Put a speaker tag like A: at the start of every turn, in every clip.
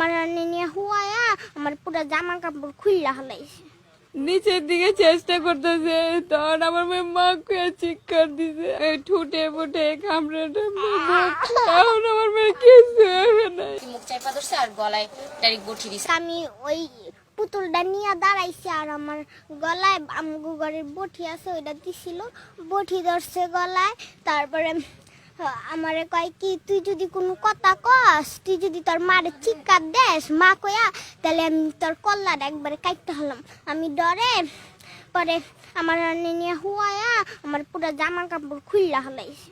A: আমার নিয়ে হুয়ায়া আমার পুরো জামা কাপড় খুললা হলাইছে
B: নিচের দিকে চেষ্টা করতেছে তখন আমার মেয়ে মা কুয়া চিৎকার দিছে। ঠুটে ফুটে কামড়ে এখন আমার মেয়ে কিছু হবে না।
C: মুখ চাইপা ধরছে আর গলায় ডাইরেক্ট বঠি দিছে।
A: আমি ওই পুতুলটা নিয়ে দাঁড়াইছি আর আমার গলায় আমগো ঘরের বটি আছে ওইটা দিছিল। বটি ধরছে গলায় তারপরে আমারে কয় কি, তুই যদি কোনো কথা কস, তুই যদি তোর মারে চিৎকার দেস, মা কয়া, তাহলে আমি তোর কল্লার একবারে কাটতে হলাম। আমি ডরে, পরে আমার নিয়ে হুয়ায়া আমার পুরো জামা কাপড় খুললা হলাইছে।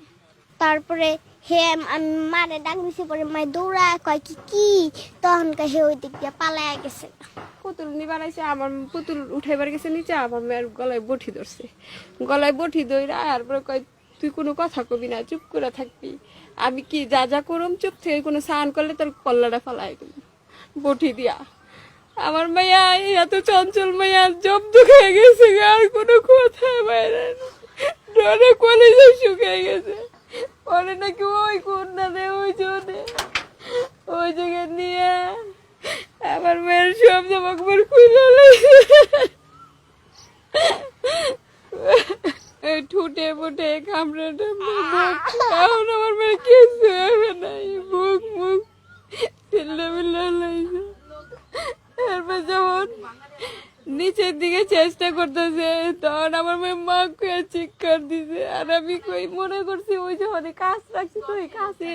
A: তারপরে হে আমি, মারে ডাক দিছি, পরে মাই দৌড়ায় কয় কি কি? তখন কয় হে ওই দিক দিয়ে পালায় গেছে।
B: পুতুল নিবার আইসে আমার পুতুল উঠাইবার গেছে নিচে, আমার মেয়ের গলায় বটি ধরছে। গলায় বটি ধইরা আর পরে কয় তুই কোনো কথা কবি না, চুপ করে থাকবি। আমি কি যা যা করম, চুপ থেকে কোনো স্নান করলে তোর কল্লাটা ফালাই দেব। বটি দিয়া। আমার মাইয়া, এত চঞ্চল মাইয়া, জব্দ খেয়ে গেছে আর কোনো কথা বাইরে। ডরে কলেজে শুকিয়ে গেছে। পরে নাকি ওই কন্যা দে ওই জনে। ওই জায়গায় নিয়ে আমার মেয়ের সব জামা কাপড় এই ঠুটে ফুটে কামড়ে। এখন আমার মেয়ে কিছু হবে নাই মুখ মুখ এরপর যখন নিচের দিকে চেষ্টা করতেছে, তখন আমার মেয়ে মা কুয়া চিৎকার দিছে। আর আমি কই, মনে করছি ওই যে অনেক কাজ রাখছি তো, ওই কাছে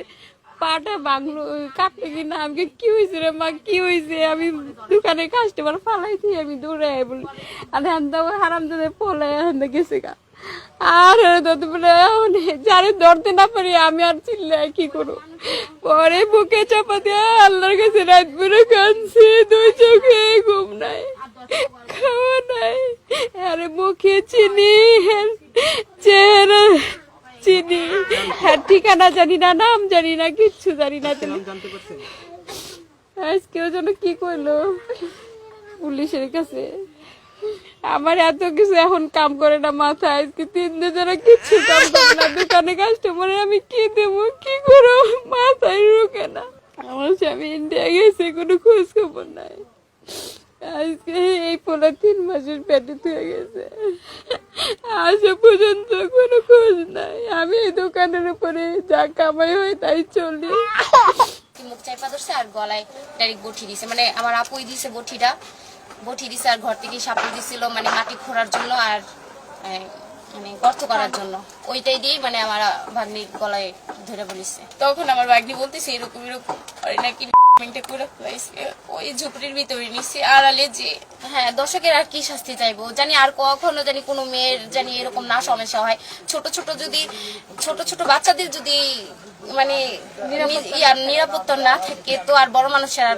B: পাটা বাংলো কাটতে কিনা আমাকে কি হয়েছে রে মা? কি হয়েছে আমি দোকানে কাস্টমার ফালাইছি, আমি দৌড়ে আই বলি। আর হ্যান হারাম দাদা পলাই হ্যান গেছে গা। আর যারে ধরতে না পারি আমি আর চিল্লাই কি করব? পরে বুকে চাপা দিয়ে আল্লাহর কাছে রাত কাঁদছি দুই চোখে ঘুম নাই খাওয়া নাই আরে মুখে চিনি চেহারা চিনি। হ্যাঁ ঠিকানা জানি না নাম জানি না কিচ্ছু জানি না। আজকেও যেন কি করল পুলিশের কাছে। আমার এত কিছু এখন কাম করে না মাথায়। আজকে তিন দিন যেন কিচ্ছু কাম করে না। দোকানে কাস্টমারে আমি কি দেবো? কি করব? মাথায় রুকে না। আমার স্বামী ইন্ডিয়া গেছে, কোনো খোঁজ খবর নাই। আজকে এই পোলা তিন মাসের পেটে থয়ে গেছে। আজ পর্যন্ত কোনো খোঁজ নাই। আমি এই দোকানের উপরে যা কামাই হয় তাই চলি।
C: মুখ চাইপা ধরছে আর গলায় ডাইরেক্ট বঠি দিছে। মানে আমার আপুই দিছে বঠিটা বঠি দিছে আর ঘর থেকে সাপড় দিছিল মানে মাটি খোঁড়ার জন্য আর মানে গর্ত করার জন্য। ওইটাই দিয়েই মানে আমার ভাগ্নির গলায় ধরে বলিছে। তখন আমার ভাগ্নি বলতেছে এরকম এরকম নাকি ওই ঝুপড়ির ভিতরে নিছি। আড়ালে যে হ্যাঁ দর্শকের আর কি শাস্তি চাইব? জানি আর কখনো জানি কোনো মেয়ের জানি এরকম না সমস্যা হয়। ছোট ছোট যদি ছোট ছোট বাচ্চাদের যদি মানে নিরাপত্তা না থাকে তো আর বড় মানুষের আর